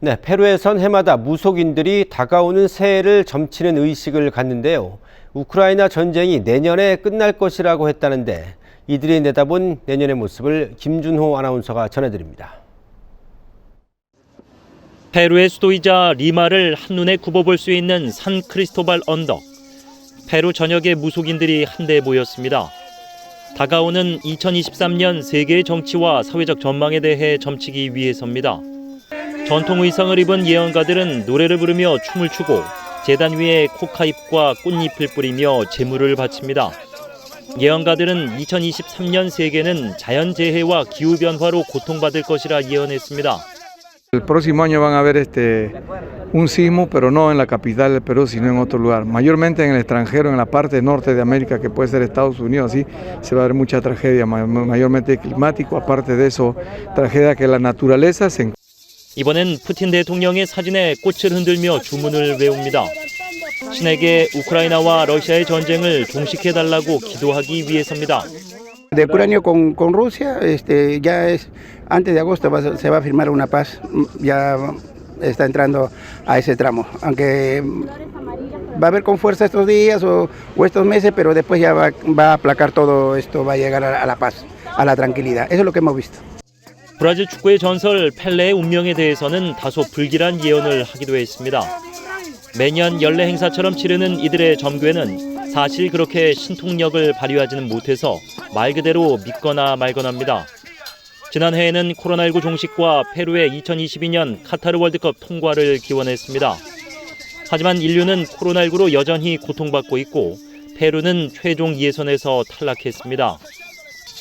네, 페루에선 해마다 무속인들이 다가오는 새해를 점치는 의식을 갖는데요. 우크라이나 전쟁이 내년에 끝날 것이라고 했다는데 이들이 내다본 내년의 모습을 김준호 아나운서가 전해드립니다. 페루의 수도이자 리마를 한눈에 굽어볼 수 있는 산 크리스토발 언덕. 페루 전역의 무속인들이 한데 모였습니다. 다가오는 2023년 세계의 정치와 사회적 전망에 대해 점치기 위해서입니다. 전통 의상을 입은 예언가들은 노래를 부르며 춤을 추고 재단 위에 코카잎과 꽃잎을 뿌리며 제물을 바칩니다. 예언가들은 2023년 세계는 자연재해와 기후변화로 고통받을 것이라 예언했습니다. El próximo año van a haber este, un sismo, pero no en la capital del Perú, sino en otro lugar. Mayormente en el extranjero, en la parte norte de América, que puede ser Estados Unidos, así se va a ver mucha tragedia, ma- mayormente climático. Aparte de eso, tragedia que la naturaleza se 이번엔 푸틴 대통령의 사진에 꽃을 흔들며 주문을 외웁니다. 신에게 우크라이나와 러시아의 전쟁을 종식해달라고 기도하기 위해서입니다. Mm, mm. 브라질 축구의 전설 펠레의 운명에 대해서는 다소 불길한 예언을 하기도 했습니다. 매년 연례 행사처럼 치르는 이들의 점괘는 사실 그렇게 신통력을 발휘하지는 못해서 말 그대로 믿거나 말거나입니다. 지난해에는 코로나19 종식과 페루의 2022년 카타르 월드컵 통과를 기원했습니다. 하지만 인류는 코로나19로 여전히 고통받고 있고 페루는 최종 예선에서 탈락했습니다.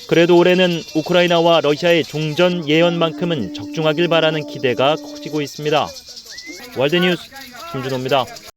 그래도 올해는 우크라이나와 러시아의 종전 예언만큼은 적중하길 바라는 기대가 커지고 있습니다. 월드뉴스 김준호입니다.